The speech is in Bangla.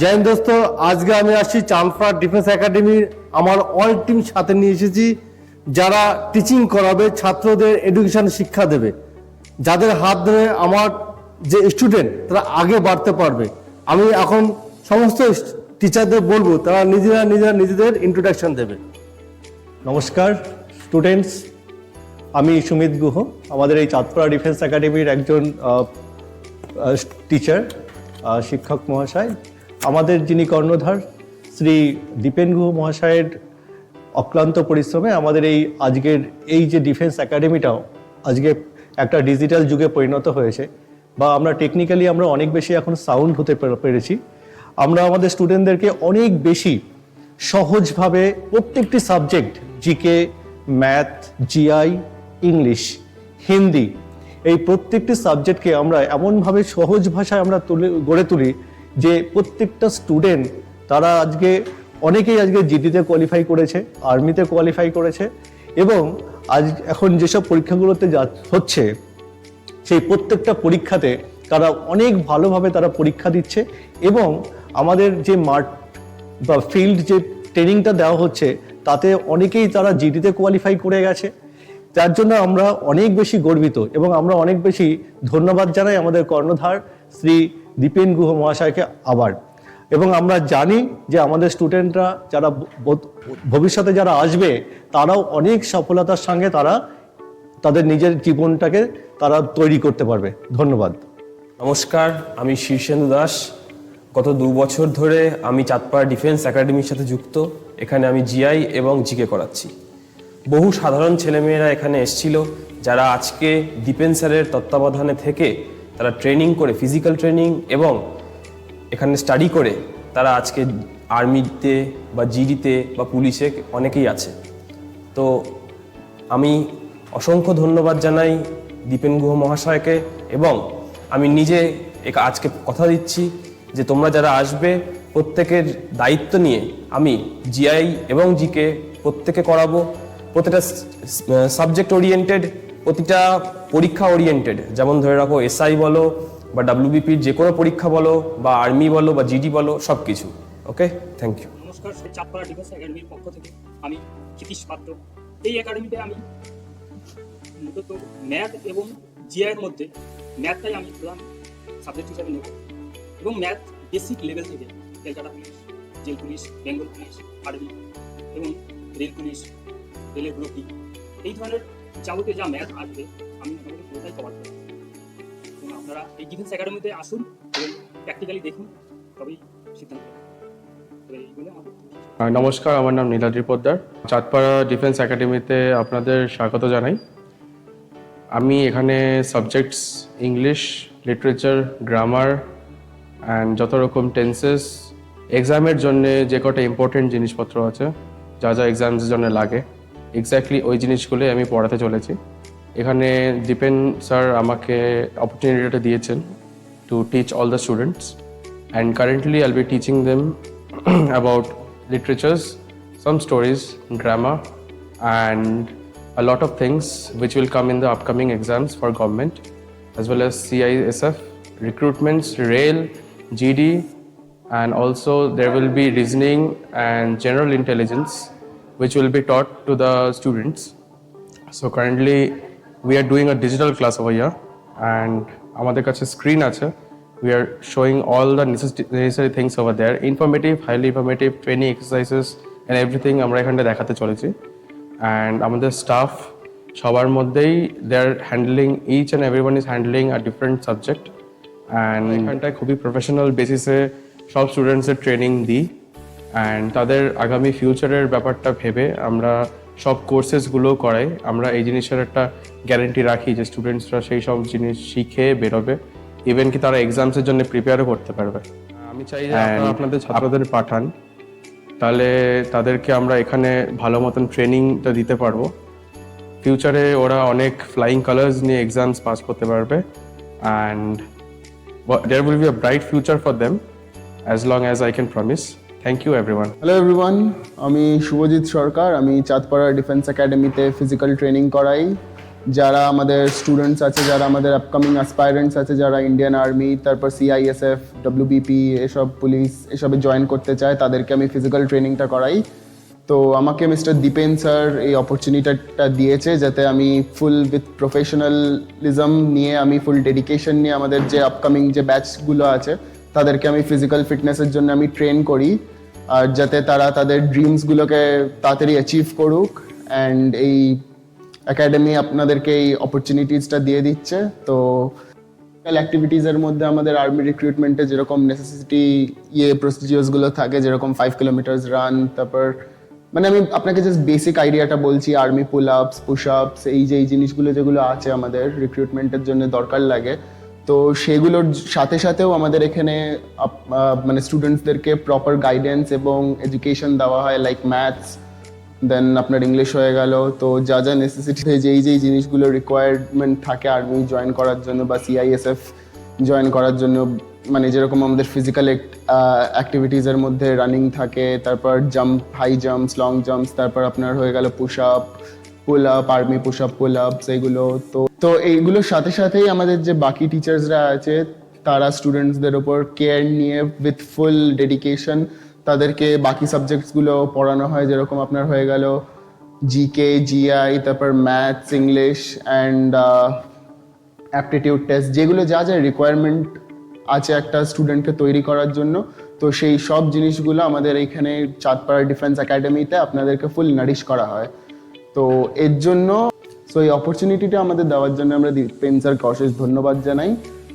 জয়েন দোস্ত, আজকে আমি আসছি চাঁদপাড়া ডিফেন্স একাডেমির আমার অল টিম সাথে নিয়ে এসেছি, যারা টিচিং করাবে, ছাত্রদের এডুকেশন শিক্ষা দেবে। যাদের হাত ধরে আমার যে স্টুডেন্ট তারা আগে বাড়তে পারবে। আমি এখন সমস্ত টিচারদের বলব, তারা নিজেরা নিজেরা নিজেদের ইন্ট্রোডাকশন দেবে। নমস্কার স্টুডেন্টস আমি সুমিত গুহ, আমাদের এই চাঁদপাড়া ডিফেন্স একাডেমির একজন টিচার শিক্ষক মহাশয়। আমাদের যিনি কর্ণধার, শ্রী দীপেন গুহ মহাশয়ের অক্লান্ত পরিশ্রমে আমাদের এই আজকের, এই যে ডিফেন্স একাডেমিটাও আজকে একটা ডিজিটাল যুগে পরিণত হয়েছে বা আমরা টেকনিক্যালি আমরা অনেক বেশি এখন সাউন্ড হতে পেরেছি। আমরা আমাদের স্টুডেন্টদেরকে অনেক বেশি সহজভাবে প্রত্যেকটি subject, G K, math, G I, English, Hindi, এই প্রত্যেকটি সাবজেক্টকে আমরা এমনভাবে সহজ ভাষায় আমরা তুলে, গড়ে তুলি যে প্রত্যেকটা স্টুডেন্ট তারা আজকে অনেকেই আজকে জিডিতে কোয়ালিফাই করেছে আর্মিতে কোয়ালিফাই করেছে এবং আজ এখন যেসব পরীক্ষাগুলোতে যা হচ্ছে, সেই প্রত্যেকটা পরীক্ষাতে তারা অনেক ভালোভাবে তারা পরীক্ষা দিচ্ছে এবং আমাদের যে মাঠ বা ফিল্ড যে ট্রেনিংটা দেওয়া হচ্ছে, তাতে অনেকেই তারা জিডিতে কোয়ালিফাই করে গেছে। তার জন্য আমরা অনেক বেশি গর্বিত এবং আমরা অনেক বেশি ধন্যবাদ জানাই আমাদের কর্ণধার শ্রী দীপেন গুহ মহাশয়কে আবার। এবং আমরা জানি যে আমাদের স্টুডেন্টরা যারা ভবিষ্যতে যারা আসবে, তারাও অনেক সফলতার সঙ্গে তারা তাদের নিজের জীবনটাকে তারা তৈরি করতে পারবে। ধন্যবাদ। নমস্কার, আমি শীর্ষেন্দু দাস। গত দু বছর ধরে আমি চাঁদপাড়া ডিফেন্স একাডেমির সাথে যুক্ত। এখানে আমি জিআই এবং জিকে করাচ্ছি। বহু সাধারণ ছেলেমেয়েরা এখানে এসছিল, যারা আজকে দীপেন স্যারের তত্ত্বাবধানে থেকে তারা ট্রেনিং করে ফিজিক্যাল ট্রেনিং এবং এখানে স্টাডি করে তারা আজকে আর্মিতে বা জিডিতে বা পুলিশে অনেকেই আছে। তো আমি অসংখ্য ধন্যবাদ জানাই দীপেন গুহ মহাশয়কে এবং আমি নিজে আজকে কথা দিচ্ছি যে তোমরা যারা আসবে, প্রত্যেকের দায়িত্ব নিয়ে আমি জিআই এবং জিকে প্রত্যেকে করাবো। প্রতিটা সাবজেক্ট ওরিয়েন্টেড প্রতিটা পরীক্ষা ওরিয়েন্টেড যেমন ধরে রাখো এসআই বলো বা ডাব্লিউবিপির যে কোনো পরীক্ষা বলো বা আর্মি বলো বা জিডি বলো সব কিছু ওকে থ্যাংক ইউ নমস্কার চাঁদপাড়া ডিফেন্স একাডেমির পক্ষ থেকে আমি ক্ষিতীশ পাত্র। এই একাডেমিতে আমি মূলত ম্যাথ এবং জিআইয়ের মধ্যে ম্যাথটাই আমি প্রধান সাবজেক্ট হিসাবে নেব এবং ম্যাথ বেসিক লেভেল থেকে Kolkata police jail police Bengal police army এবং রেল পুলিশ রেলের গ্রুপি এই ধরনের যাবতীয় যা ম্যাথ আসবে, আমি মোটামুটি পুরোটাই কভার করব। এবং আপনারা এই ডিফেন্স একাডেমিতে আসুন, এবং প্র্যাকটিক্যালি দেখুন, তবেই সিদ্ধান্ত নমস্কার, আমার নাম নীলাদ্রি পোদ্দার। চাঁদপাড়া ডিফেন্স একাডেমিতে আপনাদের স্বাগত জানাই। আমি এখানে subjects English literature grammar and যত রকম টেন্সেস এক্সামের জন্য যে কটা ইম্পর্টেন্ট জিনিসপত্র আছে, যা যা এক্সামসের জন্য লাগে এক্স্যাক্টলি ওই জিনিসগুলোই আমি পড়াতে চলেছি। এখানে দীপেন স্যার আমাকে অপরচুনিটিটা দিয়েছেন to teach all the students and currently I'll be teaching them about literatures some stories drama and a lot of things which will come in the upcoming exams for government as well as CISF recruitments rail G D and also there will be reasoning and general intelligence which will be taught to the students. So currently we are doing a digital class over here and আমাদের কাছে স্ক্রিন আছে we are showing all the necessary things over there informative highly informative training exercises and everything আমরা এখানটা দেখাতে চলেছি and আমাদের স্টাফ সবার মধ্যেই they are handling each and every one is handling a different subject and এখানটায় খুবই প্রফেশনাল বেসিসে সব স্টুডেন্টসের ট্রেনিং দিই অ্যান্ড তাদের আগামী ফিউচারের ব্যাপারটা ভেবে আমরা সব কোর্সেসগুলো করাই। আমরা এই জিনিসের একটা গ্যারেন্টি রাখি যে স্টুডেন্টসরা সেই সব জিনিস শিখে বেরোবে। ইভেন কি তারা এক্সামসের জন্য প্রিপেয়ারও করতে পারবে। আমি চাই যে আপনারা আপনাদের ছাত্রদের পাঠান। তাহলে তাদেরকে আমরা এখানে ভালো মতন ট্রেনিংটা দিতে পারব। ফিউচারে ওরা অনেক ফ্লাইং কালার্স নিয়ে এক্সামস পাস করতে পারবে। And there will be a bright future for them as long as I can promise thank you everyone hello everyone আমি শুভজিৎ সরকার। আমি চাঁদপাড়া ডিফেন্স একাডেমিতে ফিজিক্যাল ট্রেনিং করাই। যারা আমাদের স্টুডেন্টস আছে, যারা আমাদের আপকামিং অ্যাসপায়ারেন্টস আছে, যারা ইন্ডিয়ান আর্মি তারপর সিআইএসএফ ডব্লিউবিপি এসব পুলিশ এসবে জয়েন করতে চায়, তাদেরকে আমি ফিজিক্যাল ট্রেনিংটা করাই। তো আমাকে মিস্টার দীপেন স্যার এই অপরচুনিটিটা দিয়েছে, যাতে আমি ফুল উইথ প্রফেশনালিজম নিয়ে, আমি ফুল ডেডিকেশন নিয়ে আমাদের যে আপকামিং যে ব্যাচগুলো আছে, তাদেরকে আমি ফিজিক্যাল ফিটনেসের জন্য আমি ট্রেন করি। আর যাতে তারা তাদের ড্রিমসগুলোকে তাড়াতাড়ি অ্যাচিভ করুক অ্যান্ড এই একাডেমি আপনাদেরকে এই অপরচুনিটিসটা দিয়ে দিচ্ছে। তো অ্যাক্টিভিটিসের মধ্যে আমাদের আর্মি রিক্রুটমেন্টে যেরকম নেসেসিটি ইয়ে প্রসিজিওর্সগুলো থাকে, যেরকম ফাইভ কিলোমিটার্স রান তারপর মানে আমি আপনাকে জাস্ট বেসিক আইডিয়াটা বলছি আর্মি পুল আপস পুশ আপস এই যে, এই জিনিসগুলো যেগুলো আছে আমাদের রিক্রুটমেন্টের জন্য দরকার লাগে। তো সেগুলোর সাথে সাথেও আমাদের এখানে মানে স্টুডেন্টসদেরকে প্রপার গাইডেন্স এবং এডুকেশন দেওয়া হয় লাইক ম্যাথস দেন আপনার ইংলিশ হয়ে গেল। তো যা যা নেসেসিটি যেই যেই জিনিসগুলো রিকোয়ারমেন্ট থাকে আর্মি জয়েন করার জন্য বা সিআইএসএফ জয়েন করার জন্য মানে যেরকম আমাদের ফিজিক্যাল অ্যাক্টিভিটিসের মধ্যে রানিং থাকে, তারপর jump high jumps long jumps তারপর আপনার হয়ে গেল push up pull up army push up pull up এইগুলো তো তো এইগুলোর সাথে সাথেই আমাদের যে বাকি টিচার্সরা আছে, তারা স্টুডেন্টসদের ওপর কেয়ার নিয়ে উইথ ফুল ডেডিকেশন তাদেরকে বাকি সাবজেক্টসগুলো পড়ানো হয়, যেরকম আপনার হয়ে গেল জিকে জিআই তারপর maths English and aptitude test যেগুলো যা যা রিকোয়ারমেন্ট আছে একটা স্টুডেন্টকে তৈরি করার জন্য। তো সেই সব জিনিসগুলো আমাদের এইখানে চাঁদপাড়া ডিফেন্স একাডেমিতে আপনাদেরকে ফুল নারিশ করা হয়। তো এর জন্য সো এই অপরচুনিটিটা আমাদের দেওয়ার জন্য আমরা দীপেন স্যারকে অশেষ ধন্যবাদ জানাই।